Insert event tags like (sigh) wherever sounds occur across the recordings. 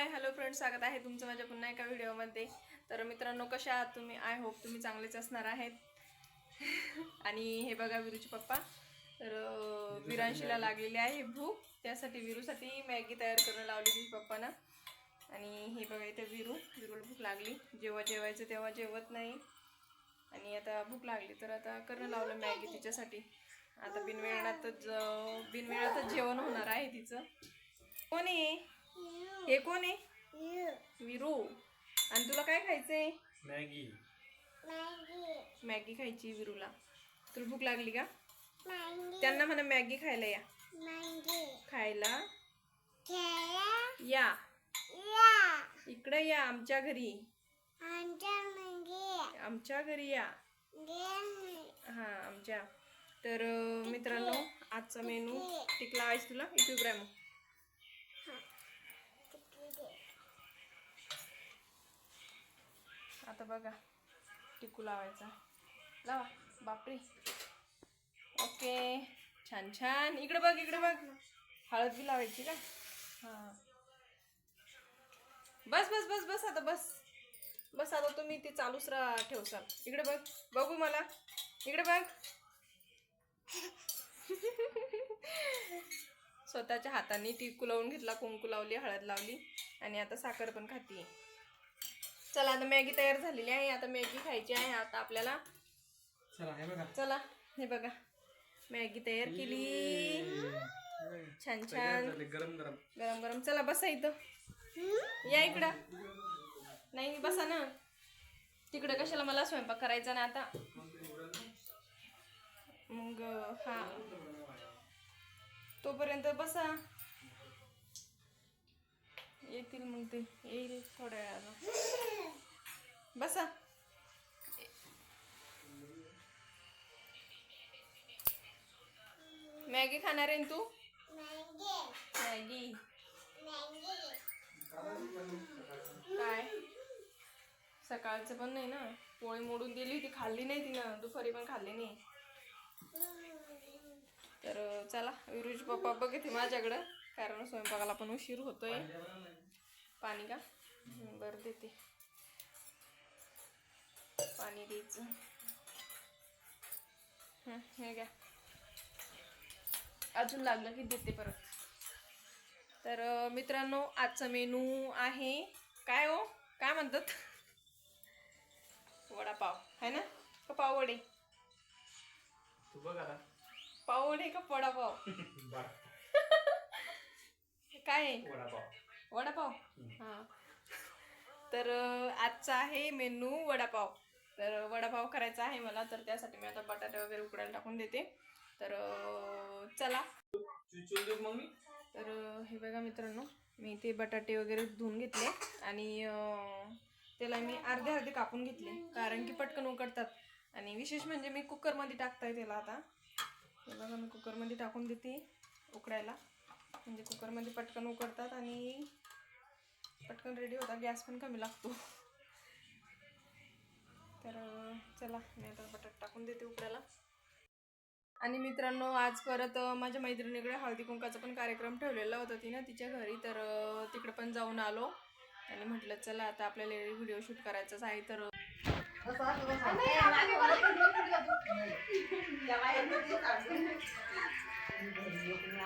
Hi hello friend स्वागत आहे तुमचं माझ्या पुन्हा एका व्हिडिओमध्ये. तर मित्रांनो कशा आहात तुम्ही? आय होप तुम्ही चांगलेच असणार आहेत. आणि हे बघा विरूचे पप्पा. तर विरांशीला लागलेली आहे भूक. त्यासाठी विरूसाठी मॅगी तयार करून लावली तिच्या पप्पानं. आणि हे बघा इथे विरू. विरूला भूक लागली. जेव्हा जेवायचं तेव्हा जेवत नाही. आणि आता भूक लागली. तर आता करणं लावलं मॅगी तिच्यासाठी. आता बिनवेळातच बिनवेळातच जेवण होणार आहे तिचं. कोण हे कोण आहे? विरू. आणि तुला काय खायचंय? मॅगी. मॅगी. खायची विरूला. तुला भूक लागली का? त्यांना म्हणा मॅगी खायला या. खायला. या. इकडे या आमच्या घरी. आमच्या घरी या. हा आमच्या. तर मित्रांनो आजचा मेनू टिकला आहे तुला? युट्यूब रॅम आता बघा टिकू लावायचा. लावा बापरे. ओके. छान छान. इकडे बघ इकडे बघ. हळद बी लावायची का? हां. बस बस बस बस आता बस. बस आता तुम्ही ते चालूच राहा ठेवसाल. इकडे बघ बघू मला. इकडे बघ. (laughs) स्वतःच्या हाताने टिकू लावून घेतला कुंकू लावली हळद लावली आणि आता साखर पण खातीये. चला आता मॅगी तयार झालेली आहे. आता मॅगी खायची आहे आता आपल्याला. चला हे बघा. चला हे बघा. मॅगी तयार केली. छान छान. गरम गरम. गरम गरम. चला बसा इथं. या इकडं. नाही बसा ना. तिकडं कशाला मला स्वयंपाक करायचा ना आता. मग हा. तोपर्यंत बसा. येतील मग ते. येईल थोड्या वेळानं. बसा. मॅगी खाणार आहे ना तू? मॅगी. काय? सकाळचं पण नाही ना. पोळी मोडून दिली ती खाल्ली नाही तिनं. दुपारी पण खाल्ली नाही. तर चला विरुज पप्पा बघते माझ्याकडं. कारण स्वयंपाकाला पण उशीर होतोय. पाणी का? हं, बरं देते. पाणी द्यायचं. हं, हे घ्या. अजून लागलं की देते परत. तर मित्रांनो आजचा मेनू आहे काय हो? काय म्हणतात? वडापाव. आहे ना? का आता. पाववडे का वडापाव? (laughs) काय? आहे वडापाव? वडापाव हां. तर अं, आजचा आहे मेनू वडापाव. तर वडापाव करायचा आहे मला तर त्यासाठी मी आता बटाटे वगैरे उकडायला टाकून देते. तर अं, चला. चुचून देऊ मग मी? तर अं, हे बघा मित्रांनो मी ते बटाटे वगैरे धुवून घेतले आणि अं, त्याला मी अर्धे अर्धे कापून घेतले कारण की पटकन उकडतात. आणि विशेष म्हणजे मी कुकरमध्ये टाकताय त्याला आता. हे बघा मी कुकरमध्ये टाकून देते उकडायला. म्हणजे कुकरमध्ये पटकन उकडतात आणि पटकन रेडी होतात. गॅस पण कमी लागतो. तर चला मी आता बटाट टाकून देते उकडायला. आणि मित्रांनो आज परत माझ्या मैत्रिणीकडे हळदी कुंकाचा पण कार्यक्रम ठेवलेला होता तिनं तिच्या घरी. तर तिकडे पण जाऊन आलो. आणि म्हटलं चला आता आपल्याला व्हिडिओ शूट करायचाच आहे. तर (laughs)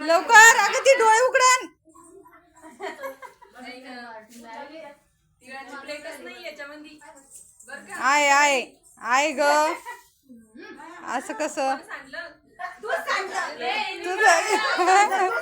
लवकर अगं ती डोळे उघडण आहे आहे आहे ग. असं कसं? अगं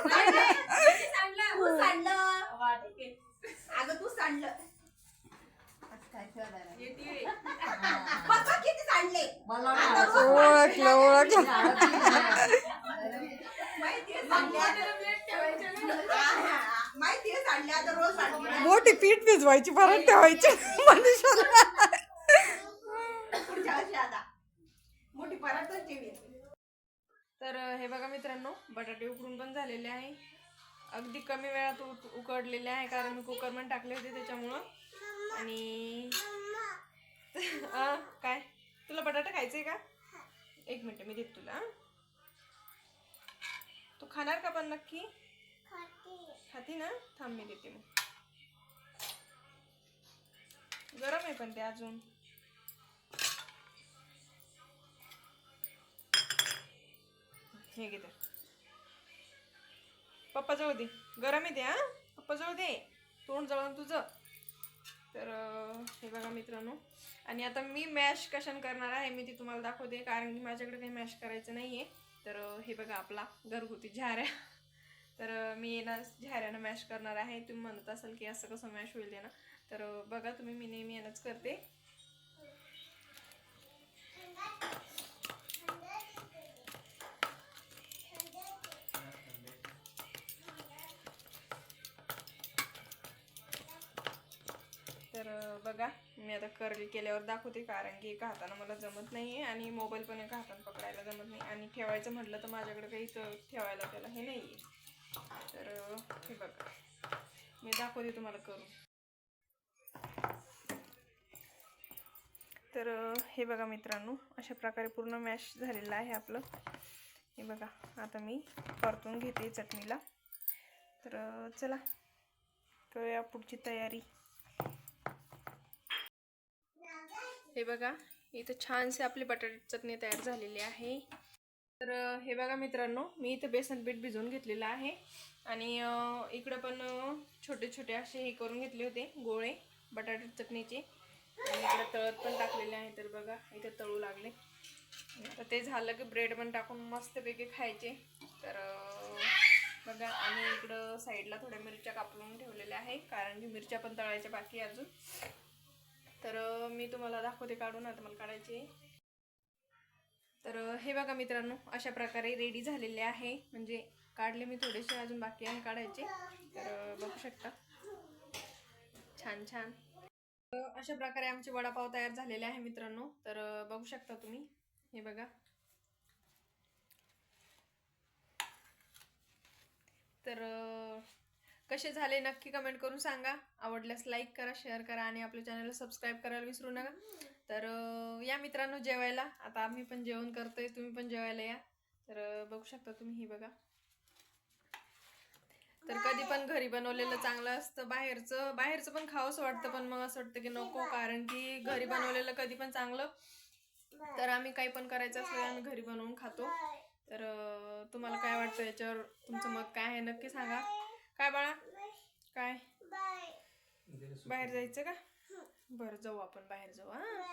मोठी पीठ भिजवायची परत ठेवायची. मनुष्याला आता तर हे बघा मित्रांनो बटाटे उकडून पण झालेले आहे. अगदी कमी वेळात उक- उकडलेले आहे कारण मी कुकरमध्ये टाकले होते त्याच्यामुळं. आणि काय? तुला बटाटा खायचंय का? एक मिनिट मी देते तुला तू खाणार का पण नक्की? खाती. ना? थांब मी देते मग. गरम आहे पण ते अजून. हे घे तर पप्पा जवळ दे. गरम आहे ते हा? पप्पा जवळ दे. तोंड जळून तुझं. तर हे बघा मित्रांनो. आणि आता मी मॅश कशाने करणार आहे मी ती तुम्हाला दाखवते. कारण की माझ्याकडे काही मॅश करायचं नाही आहे तर हे बघा आपला घरगुती झाऱ्या. तर मी ना झाऱ्यानं मॅश करणार आहे. तुम्ही म्हणत असाल की असं कसं मॅश होईल ना. तर बघा तुम्ही मी नेहमी यानंच करते. बघा. मी आता कर्ली केल्यावर दाखवते कारण की एका हातानं मला जमत नाही आहे आणि मोबाईल पण एका हातानं पकडायला जमत नाही. आणि ठेवायचं म्हटलं तर माझ्याकडे काही ठेवायला त्याला हे नाही आहे तर हे बघा. मी दाखवते तुम्हाला करून. तर हे बघा मित्रांनो अशा प्रकारे पूर्ण मॅश झालेलं आहे आपलं. हे बघा आता मी परतून घेते चटणीला. तर चला करूया पुढची तयारी. हे बघा इथं छानसे आपली बटाट चटणी तयार झालेली आहे. तर हे बघा मित्रांनो मी इथं बेसन पीठ भिजवून घेतलेलं आहे. आणि इकडं पण छोटे छोटे असे हे करून घेतले होते गोळे बटाटे चटणीचे. आणि इकडं तळत पण टाकलेले आहे तर बघा इथे तळू लागले. तर ते झालं की ब्रेड पण टाकून मस्तपैकी खायचे. तर बघा आणि इकडं साईडला थोड्या मिरच्या कापून ठेवलेल्या आहे कारण की मिरच्या पण तळायच्या बाकी अजून. तर मी तुम्हाला दाखवते काढून आता मला काढायचे तर हे बघा मित्रांनो अशा प्रकारे रेडी झालेले आहे. म्हणजे काढले मी थोडेसे अजून बाकी आहे काढायचे. तर बघू शकता. छान छान. अशा प्रकारे आमचे वडापाव तयार झालेले आहे मित्रांनो. तर बघू शकता तुम्ही. हे बघा. तर कसे झाले नक्की कमेंट करून सांगा. आवडल्यास लाईक करा शेअर करा आणि आपल्या चॅनलला सबस्क्राईब करायला विसरू नका. तर या मित्रांनो जेवायला. आता आम्ही पण जेवण करतोय तुम्ही पण जेवायला या. तर बघू शकता तुम्ही ही बघा. तर कधी पण घरी बनवलेलं चांगलं असतं. बाहेरचं बाहेरचं पण खावंसं वाटतं पण मग असं वाटतं की नको कारण की घरी बनवलेलं कधी पण चांगलं. तर आम्ही काही पण करायचं असलं आम्ही घरी बनवून खातो. तर तुम्हाला काय वाटतं याच्यावर? तुमचं मत काय आहे? नक्की सांगा. काय बाळा? काय? बाहेर जायचं का? बरं जाऊ आपण बाहेर जाऊ हा.